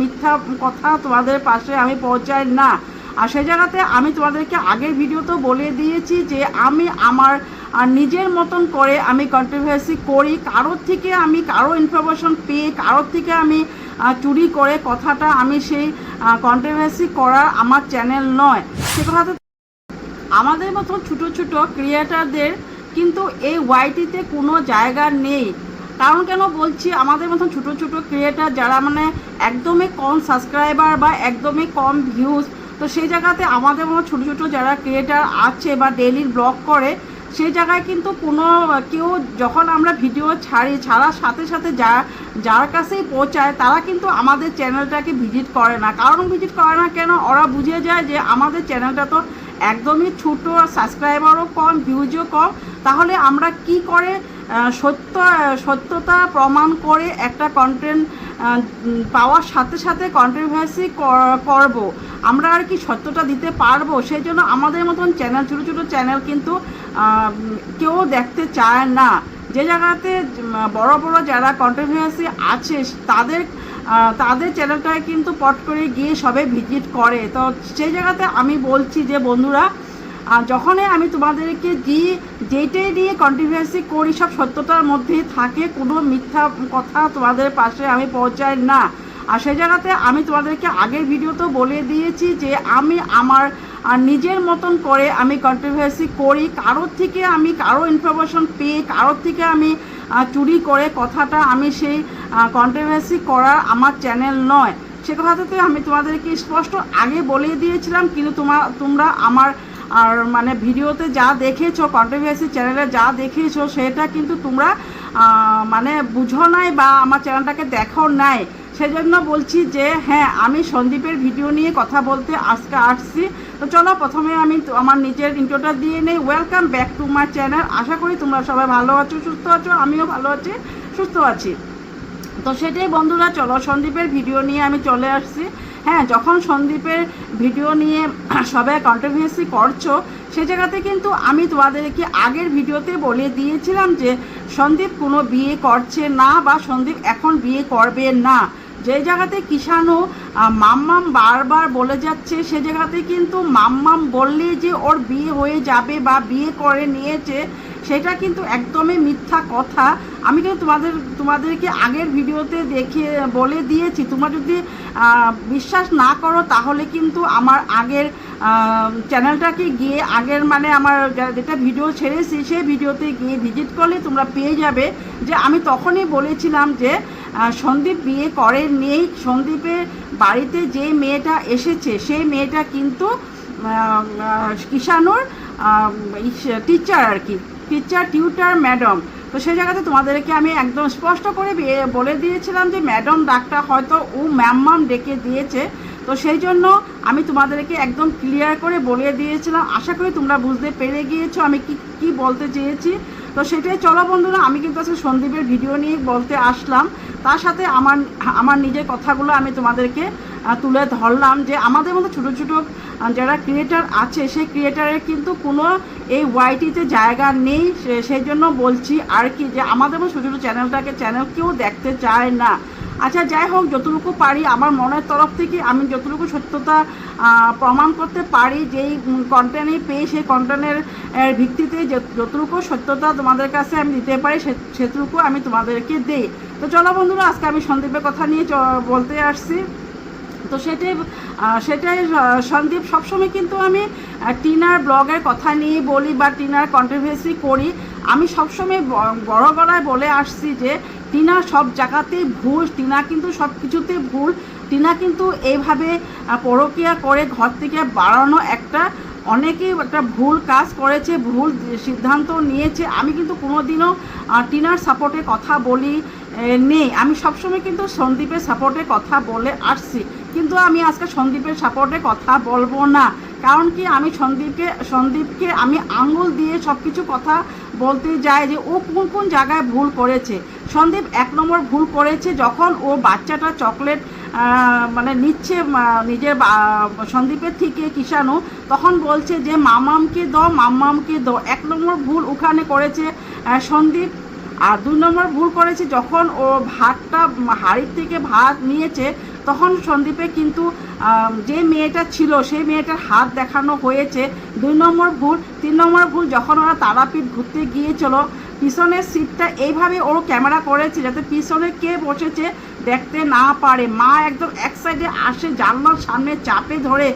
মিথ্যা কথা তোমাদের পাশে আমি পৌঁছাই না। আর সেই জায়গাতে আমি তোমাদেরকে আগের ভিডিওতেও বলে দিয়েছি যে আমি আমার নিজের মতন করে আমি কন্ট্রোভার্সি করি। কারোর থেকে আমি কারও ইনফরমেশন পেয়ে, কারোর থেকে আমি চুরি করে কথাটা আমি সেই কন্ট্রোভার্সি করার আমার চ্যানেল নয়। সে কথাতে আমাদের মতন ছোটো ছোটো ক্রিয়েটারদের কিন্তু এই ওয়াইটিতে কোনো জায়গা নেই। কারণ কেন বলছি, আমাদের মতন ছোটো ছোটো ক্রিয়েটার যারা মানে একদমই কম সাবস্ক্রাইবার বা একদমই কম ভিউজ তো সেই জায়গাতে আমাদের মতো ছোটো ছোটো যারা ক্রিয়েটার আছে বা ডেলি ব্লগ করে, সেই জায়গায় কিন্তু কোনো কেউ যখন আমরা ভিডিও ছাড়ি, ছাড়ার সাথে সাথে যা, যার কাছেই পৌঁছায়, তারা কিন্তু আমাদের চ্যানেলটাকে ভিজিট করে না। কারণ ভিজিট করে না কেন? ওরা বুঝে যায় যে আমাদের চ্যানেলটা তো একদমই ছোটো সাবস্ক্রাইবারও কম ভিউজও কম, তাহলে আমরা কি করে সত্য, সত্যতা প্রমাণ করে একটা কন্টেন্ট পাওয়ার সাথে সাথে কন্ট্রোভার্সি করব। আমরা আর কি সত্যটা দিতে পারব? সেই জন্য আমাদের মতন চ্যানেল ছোটো ছোটো চ্যানেল কিন্তু কেউ দেখতে চায় না। যে জায়গাতে বড় বড় যারা কন্ট্রোভার্সি আছে, তাদের তাদের চ্যানেলটায় কিন্তু পট করে গিয়ে সবে ভিজিট করে। তো সেই জায়গাতে আমি বলছি যে, বন্ধুরা যখনই আমি তোমাদেরকে দিয়ে যেটাই দিয়ে কন্ট্রোভার্সি করি, সব সত্যতার মধ্যেই থাকে, কোনো মিথ্যা কথা তোমাদের পাশে আমি পৌঁছাই না। আর সেই জায়গাতে আমি তোমাদেরকে আগের ভিডিওতেও বলে দিয়েছি যে আমি আমার, আর নিজের মতন করে আমি কন্ট্রোভার্সি করি, কারোর থেকে আমি কারও ইনফরমেশন পেয়ে, কারোর থেকে আমি চুরি করে কথাটা আমি সেই কন্ট্রোভার্সি করার আমার চ্যানেল নয়। সে কথাটাতে আমি তোমাদেরকে স্পষ্ট আগে বলে দিয়েছিলাম, কিন্তু তোমার তোমরা আমার আর মানে ভিডিওতে যা দেখেছ কন্ট্রোভার্সি চ্যানেলে যা দেখেছ, সেটা কিন্তু তোমরা মানে বুঝো নাই বা আমার চ্যানেলটাকে দেখো নাই। সেজন্য বলছি যে হ্যাঁ আমি সন্দীপের ভিডিও নিয়ে কথা বলতে আজকে আসছি। তো চলো প্রথমে আমি আমার নিজের ইন্ট্রোটা দিয়ে নেই। Welcome back to my channel আশা করি তোমরা সবাই ভালো আছো, সুস্থ আছো, আমিও ভালো আছি, সুস্থ আছি। তো সেটাই বন্ধুরা, চলো সন্দীপের ভিডিও নিয়ে আমি চলে আসছি। হ্যাঁ যখন সন্দীপের ভিডিও নিয়ে সবাই কন্ট্রোভার্সি করছ, সে জায়গাতে কিন্তু আমি তোমাদেরকে আগের ভিডিওতে বলে দিয়েছিলাম যে সন্দীপ কোনো বিয়ে করছে না বা সন্দীপ এখন বিয়ে করবে না। যে জায়গাতে কিষাণু মাম্মাম বারবার বলে যাচ্ছে, সে জায়গাতে কিন্তু মাম্মাম বললে যে ওর বিয়ে হয়ে যাবে বা বিয়ে করে নিয়েছে সেটা কিন্তু একদমই মিথ্যা কথা। আমি কিন্তু তোমাদের, তোমাদেরকে আগের ভিডিওতে দেখে, বলে দিয়েছি। তোমরা যদি বিশ্বাস না করো, তাহলে কিন্তু আমার আগের চ্যানেলটাকে গিয়ে আগের মানে আমার যেটা ভিডিও ছেড়েছি, সেই ভিডিওতে গিয়ে ভিজিট করলে তোমরা পেয়ে যাবে। যে আমি তখনই বলেছিলাম যে সন্দীপ বিয়ে করে নেই। সন্দীপের বাড়িতে যে মেয়েটা এসেছে, সেই মেয়েটা কিন্তু কিষানুর টিচার আর কি। টিচার টিউটার ম্যাডাম তো সেই জায়গাতে তোমাদেরকে আমি একদম স্পষ্ট করে বলে দিয়েছিলাম যে ম্যাডাম ডাকটা হয়তো ও ম্যাম ম্যাম ডেকে দিয়েছে। তো সেই জন্য আমি তোমাদেরকে একদম ক্লিয়ার করে বলে দিয়েছিলাম। আশা করি তোমরা বুঝতে পেরে গিয়েছো আমি কি কি বলতে চেয়েছি। তো সেটাই চলো বন্ধুরা, আমি কিন্তু আজকে সন্দীপের ভিডিও নিয়ে বলতে আসলাম। তার সাথে আমার আমার নিজের কথাগুলো আমি তোমাদেরকে তুলে ধরলাম যে আমাদের মতো ছোটো ছোটো যারা ক্রিয়েটার আছে, সেই ক্রিয়েটারের কিন্তু কোনো এই ওয়াইটিতে জায়গা নেই। সেই জন্য বলছি আর কি যে আমাদের মতো ছোটো ছোটো চ্যানেলটাকে চ্যানেল কেউ দেখতে চায় না। আচ্ছা যাই হোক, যতটুকু পারি আমার মনের তরফ থেকে আমি যতটুকু সত্যতা প্রমাণ করতে পারি, যেই কন্টেন্টে পেয়ে, সেই কন্টেন্টের ভিত্তিতে যতটুকু সত্যতা তোমাদের কাছে আমি দিতে পারি সেটুকু আমি তোমাদেরকে দিই। তো চলো বন্ধুরা, আজকে আমি সন্দীপের কথা নিয়ে বলতে আসছি। তো সেটাই সেটাই সন্দীপ, সবসময় কিন্তু আমি টিনার ব্লগের কথা নিয়ে বলি বা টিনার কন্ট্রোভার্সি করি। আমি সবসময় বড় গলায় বলে আসছি যে, টিনা সব জায়গাতেই ভুল, টিনা কিন্তু সব কিছুতেই ভুল। টিনা কিন্তু এইভাবে পরকীয়া করে ঘর থেকে বাড়ানো একটা, অনেকেই একটা ভুল কাজ করেছে, ভুল সিদ্ধান্ত নিয়েছে। আমি কিন্তু কোনোদিনও টিনার সাপোর্টে কথা বলি নেই। আমি সবসময় কিন্তু সন্দীপের সাপোর্টে কথা বলে আসছি। কিন্তু আমি আজকে সন্দীপের সাপোর্টে কথা বলব না। কারণ কি, আমি সন্দীপকে সন্দীপকে আমি আঙুল দিয়ে সব কিছু কথা বলতে যাই যে ও কোন কোন জায়গায় ভুল করেছে। সন্দীপ এক নম্বর ভুল করেছে যখন ও বাচ্চাটা চকলেট মানে নিচ্ছে নিজের সন্দীপের থেকে কিষাণু তখন বলছে যে, মামামকে দাও মাম্মামকে দাও। এক নম্বর ভুল ওখানে করেছে সন্দীপ। আর দুই নম্বর ভুল করেছে যখন ও ভাতটা, হাড়ির থেকে ভাত নিয়েছে তখন সন্দীপে কিন্তু যে মেয়েটা ছিল, সেই মেয়েটার হাত দেখানো হয়েছে। দুই নম্বর ভুল, তিন নম্বর ভুল, যখন ওরা তারাপীঠ ঘুরতে গিয়েছিল, পিছনের সিটটা এইভাবে ওর ক্যামেরা করেছে যাতে পিছনে কে বসেছে দেখতে না পারে। মা একদম এক সাইডে আসে, জানলার সামনে চাপে ধরে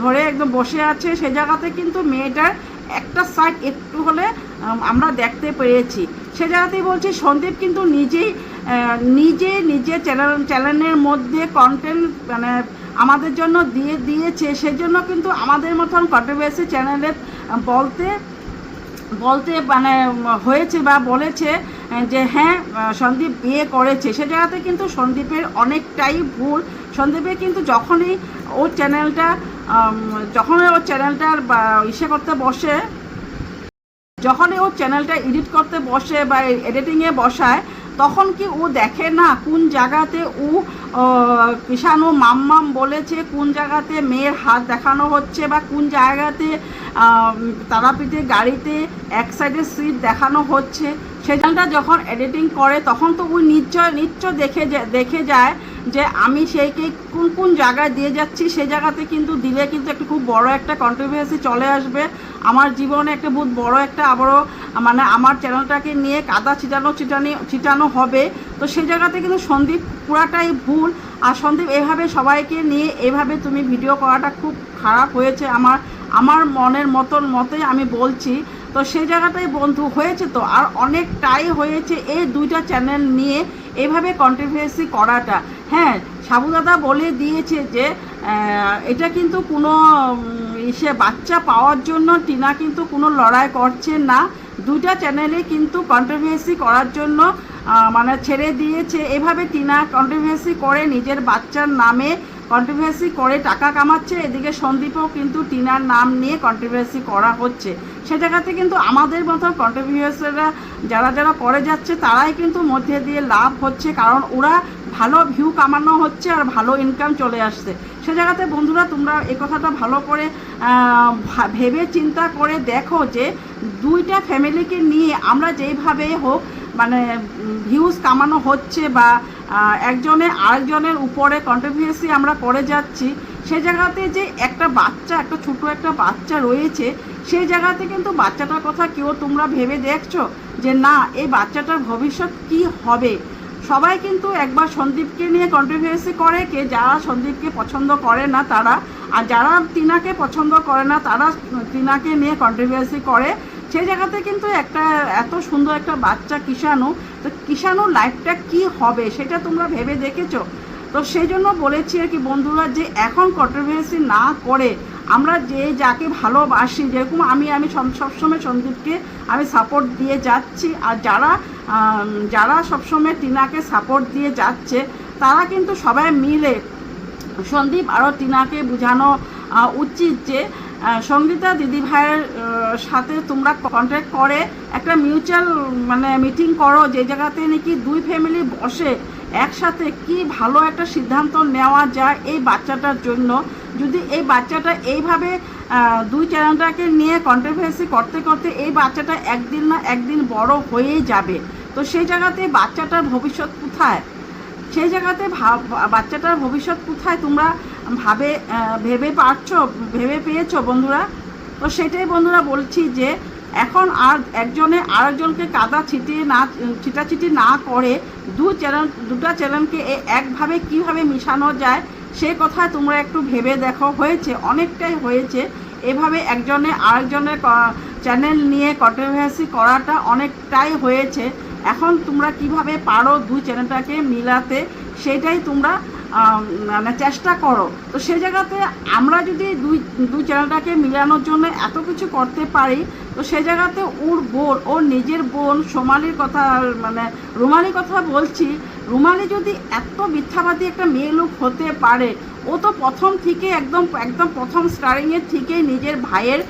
ধরে একদম বসে আছে। সে জায়গাতে কিন্তু মেয়েটার একটা সাইড একটু হলে আমরা দেখতে পেরেছি সে জায়গাতেই বলছি, সন্দীপ কিন্তু নিজেই নিজে নিজে চ্যানেল চ্যানেলের মধ্যে কন্টেন্ট মানে আমাদের জন্য দিয়ে দিয়েছে, সেজন্য কিন্তু আমাদের মতন কন্ট্রোভার্সি চ্যানেলে বলতে বলতে মানে হয়েছে বা বলেছে যে হ্যাঁ সন্দীপ বিয়ে করেছে। সে জায়গাতে কিন্তু সন্দীপের অনেকটাই ভুল। সন্দীপের কিন্তু যখনই ওর চ্যানেলটা যখনই ওর চ্যানেলটার ইসে করতে বসে, যখনই ও চ্যানেলটা এডিট করতে বসে বা এডিটিংয়ে বসায় তখন কি ও দেখে না কোন জায়গাতে ও কিষানু মাম মাম্মাম বলেছে কোন জায়গাতে মেয়ের হাত দেখানো হচ্ছে বা কোন জায়গাতে তারাপীঠে গাড়িতে এক সাইডে সিট দেখানো হচ্ছে? সেখানটা যখন এডিটিং করে, তখন তো ওই নিশ্চয় নিশ্চয় দেখে দেখে যায় যে আমি সেইকে কোন কোন জায়গায় দিয়ে যাচ্ছি সেই জায়গাতে কিন্তু দিলে কিন্তু একটা খুব বড় একটা কন্ট্রোভার্সি চলে আসবে। আমার জীবনে একটা বহুত বড় একটা আবারও মানে আমার চ্যানেলটাকে নিয়ে কাদা ছিটানো, ছিটানি, ছিটানো হবে। তো সেই জায়গাতে কিন্তু সন্দীপ পুরাটাই ভুল। আর সন্দীপ এভাবে সবাইকে নিয়ে, এভাবে তুমি ভিডিও করাটা খুব খারাপ হয়েছে আমার আমার মনের মতন মতোই আমি বলছি। তো সেই জায়গাটাই বন্ধু হয়েছে তো। আর অনেকটাই হয়েছে এই দুইটা চ্যানেল নিয়ে এভাবে কন্ট্রোভার্সি করাটা। হ্যাঁ সাবুদাদা বলে দিয়েছে যে এটা কিন্তু কোনো ইসে বাচ্চা পাওয়ার জন্য টিনা কিন্তু কোনো লড়াই করছে না। দুইটা চ্যানেলে কিন্তু কন্ট্রোভার্সি করার জন্য মানে ছেড়ে দিয়েছে। এভাবে টিনা কন্ট্রোভার্সি করে নিজের বাচ্চার নামে কন্ট্রোভার্সি করে টাকা কামাচ্ছে, এদিকে সন্দীপও কিন্তু টিনার নাম নিয়ে কন্ট্রোভার্সি করা হচ্ছে। সে জায়গাতে কিন্তু আমাদের মতো কন্ট্রোভার্সিরা যারা যারা করে যাচ্ছে, তারাই কিন্তু মধ্যে দিয়ে লাভ হচ্ছে, কারণ ওরা ভালো ভিউ কামানো হচ্ছে আর ভালো ইনকাম চলে আসছে। সে জায়গাতে বন্ধুরা, তোমরা এই কথাটা ভালো করে ভেবে চিন্তা করে দেখো যে দুইটা ফ্যামিলিকে নিয়ে আমরা যেইভাবে হোক মানে ভিউজ কামানো হচ্ছে বা একজনে আরেকজনের উপরে কন্ট্রোভার্সি আমরা করে যাচ্ছি, সে জায়গাতে যে একটা বাচ্চা, একটা ছোট একটা বাচ্চা রয়েছে সেই জায়গাতে কিন্তু বাচ্চাটার কথা কেউ তোমরা ভেবে দেখছ যে না, এই বাচ্চাটার ভবিষ্যৎ কি হবে? সবাই কিন্তু একবার সন্দীপকে নিয়ে কন্ট্রোভার্সি করে কে যারা সন্দীপকে পছন্দ করে না তারা, আর যারা টিনাকে পছন্দ করে না তারা টিনাকে নিয়ে কন্ট্রোভার্সি করে। সেই জায়গাতে কিন্তু একটা এত সুন্দর একটা বাচ্চা কিষাণু, তো কিষাণুর লাইফটা কি হবে সেটা তোমরা ভেবে দেখেছ? তো সেই জন্য বলেছি আর কি বন্ধুরা যে এখন কন্ট্রোভার্সি না করে আমরা যে যাকে ভালোবাসি, যেরকম আমি আমি সব- সবসময় সন্দীপকে আমি সাপোর্ট দিয়ে যাচ্ছি আর যারা যারা সবসময় টিনাকে সাপোর্ট দিয়ে যাচ্ছে, তারা কিন্তু সবাই মিলে সন্দীপ আরও টিনাকে বোঝানো উচিত যে সঙ্গীতা দিদিভাইয়ের আহ, সাথে তোমরা কন্ট্যাক্ট করে একটা মিউচুয়াল মানে মিটিং করো যে জায়গাতে নাকি দুই ফ্যামিলি বসে একসাথে কি ভালো একটা সিদ্ধান্ত নেওয়া যায় এই বাচ্চাটার জন্য। যদি এই বাচ্চাটা এইভাবে দুই চ্যানেলটাকে নিয়ে কন্ট্রোভার্সি করতে করতে এই বাচ্চাটা একদিন না একদিন বড় হয়েই যাবে। তো সেই জায়গাতে বাচ্চাটার ভবিষ্যৎ কোথায়? সেই জায়গাতে বাচ্চাটার ভবিষ্যৎ কোথায়? তোমরা ভাবে ভেবে পারছ, ভেবে পেয়েছ বন্ধুরা? তো সেটাই বন্ধুরা বলছি যে, এখন আর একজনে আরেকজনকে কাদা ছিটিয়ে না, ছিটাছিটি না করে দু চ্যানেল, দুটা চ্যানেলকে একভাবে কীভাবে মিশানো যায়, সে কথা তোমরা একটু ভেবে দেখো। হয়েছে, অনেকটাই হয়েছে। এভাবে একজনে আরেকজনের চ্যানেল নিয়ে কন্ট্রোভার্সি করাটা অনেকটাই হয়েছে। এখন তোমরা কীভাবে পারো দুই চ্যানেলটাকে মিলাতে, সেটাই তোমরা মানে চেষ্টা করো। তো সে জায়গাতে আমরা যদি দুই দুই চ্যানেলটাকে মিলানোর জন্য এত কিছু করতে পারি, তো সে জায়গাতে ওর বোন, ওর নিজের বোন সোমালির কথা মানে রুমালির কথা বলছি, রুমালি যদি এত মিথ্যাবাদী একটা মেয়ে লোক হতে পারে, ও তো প্রথম থেকে একদম একদম প্রথম স্টার্টিংয়ের থেকেই নিজের ভাইয়ের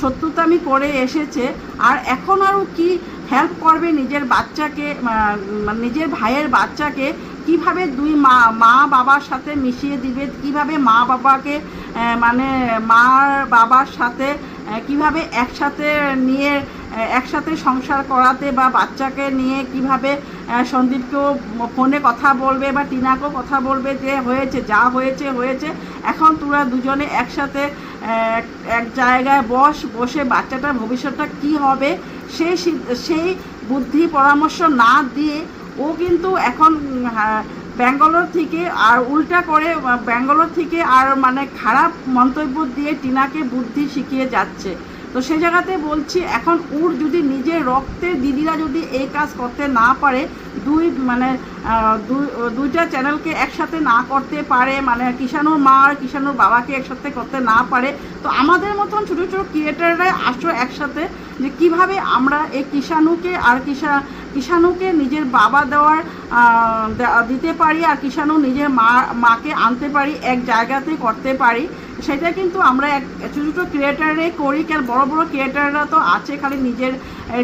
শত্রুতামি করে এসেছে। আর এখন আরও কি হেল্প করবে নিজের বাচ্চাকে মানে নিজের ভাইয়ের বাচ্চাকে কীভাবে দুই মা মা বাবার সাথে মিশিয়ে দিবে? কীভাবে মা বাবাকে মানে মার বাবার সাথে কীভাবে একসাথে নিয়ে একসাথে সংসার করাতে বা বাচ্চাকে নিয়ে কীভাবে সন্দীপকেও ফোনে কথা বলবে বা টিনাকেও কথা বলবে যে হয়েছে, যা হয়েছে হয়েছে। এখন তোরা দুজনে একসাথে এক জায়গায় বস, বসে বাচ্চাটার ভবিষ্যৎটা কি হবে? সেই সেই বুদ্ধি পরামর্শ না দিয়ে ও কিন্তু এখন হ্যাঁ, ব্যাঙ্গালোর থেকে আর উল্টা করে ব্যাঙ্গালোর থেকে আর মানে খারাপ মন্তব্য দিয়ে টিনাকে বুদ্ধি শিখিয়ে যাচ্ছে। তো সে জায়গাতে বলছি এখন ওর যদি নিজের রক্তে দিদিরা যদি এই কাজ করতে না পারে দুই মানে দুই- দুইটা চ্যানেলকে একসাথে না করতে পারে মানে কিষাণুর মা আর কিষাণুর বাবাকে একসাথে করতে না পারে তো আমাদের মতন ছোটো ছোটো ক্রিয়েটাররাই আসো একসাথে যে কীভাবে আমরা এই কিষাণুকে আর কিষা কিষাণুকে নিজের বাবা দেওয়ার দিতে পারি আর কিষাণু নিজের মা, মাকে আনতে পারি, এক জায়গাতে করতে পারি, সেটা কিন্তু আমরা এক, ছোটো ছোটো ক্রিয়েটারে করি, কেন বড় বড় ক্রিয়েটাররা তো আছে খালি নিজের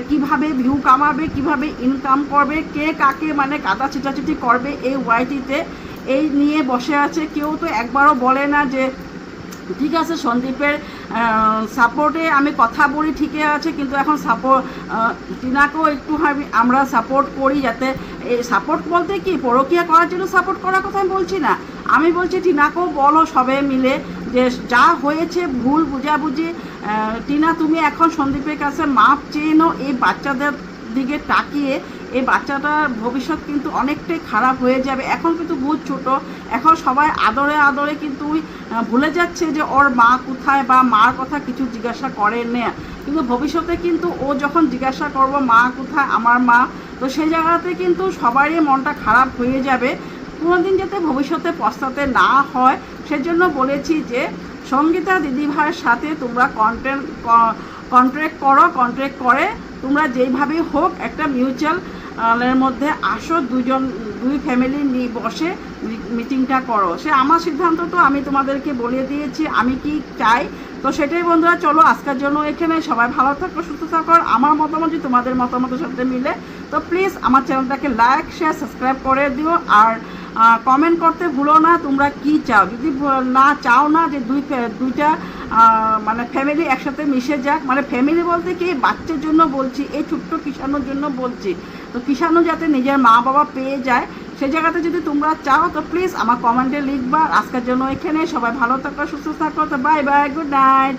কীভাবে ভিউ কামাবে, কীভাবে ইনকাম করবে, কে কাকে মানে কাদা ছিটাছিটি করবে এই ওয়াইটিতে এই নিয়ে বসে আছে, কেউ তো একবারও বলে না যে ঠিক আছে, সন্দীপের সাপোর্টে আমি কথা বলি, ঠিকই আছে, কিন্তু এখন সাপোর্ট টিনাকেও একটু আমি- আমরা সাপোর্ট করি যাতে এই সাপোর্ট বলতে কি, পরকীয়া করার জন্য সাপোর্ট করার কথা আমি বলছি না। আমি বলছি, টিনাকেও বলো সবে মিলে যে যা হয়েছে, ভুল বুঝাবুঝি টিনা তুমি এখন সন্দীপের কাছে মাপ চেয়ে নাও, এই বাচ্চাদের দিকে তাকিয়ে এই বাচ্চাটার ভবিষ্যৎ কিন্তু অনেকটাই খারাপ হয়ে যাবে। এখন কিন্তু বহুত ছোট। এখন সবাই আদরে আদরে কিন্তু ভুলে যাচ্ছে যে ওর মা কোথায় বা মার কথা কিছু জিজ্ঞাসা করে না। কিন্তু ভবিষ্যতে কিন্তু ও যখন জিজ্ঞাসা করব, মা কোথায়? আমার মা? তো সেই জায়গাতে কিন্তু সবারই মনটা খারাপ হয়ে যাবে। কোনোদিন যাতে ভবিষ্যতে পস্তাতে না হয়। সেজন্য বলেছি যে, সঙ্গীতা দিদিভাইয়ের সাথে তোমরা কন্টেন্ট কন্ট্রাক্ট করো কন্ট্রাক্ট করে তোমরা যেইভাবেই হোক একটা মিউচুয়ালের মধ্যে আসো দুজন দুই ফ্যামিলি নিয়ে বসে মিটিংটা করো। সে আমার সিদ্ধান্ত তো আমি তোমাদেরকে বলে দিয়েছি, আমি কি চাই? তো সেটাই বন্ধুরা, চলো আজকের জন্য এখানে। সবাই ভালো থাকো, সুস্থ থাকো আমার মতামত তোমাদের মতামতের সাথে মিলে, তো প্লিজ আমার চ্যানেলটাকে লাইক শেয়ার সাবস্ক্রাইব করে দিও। আর কমেন্ট করতে ভুলো না, তোমরা কি চাও? যদি না চাও না যে দুই দুইটা মানে ফ্যামিলি একসাথে মিশে যাক মানে ফ্যামিলি বলতে কি, বাচ্চার জন্য বলছি, এই ছোট্ট কিষাণুর জন্য বলছি। তো কিষাণু যাতে নিজের মা বাবা পেয়ে যায় সেই জায়গাতে যদি তোমরা চাও, তো প্লিজ আমার কমেন্টে লিখবা। আজকের জন্য এখানে, সবাই ভালো থাকো, সুস্থ থাকো, তো বাই বাই গুড নাইট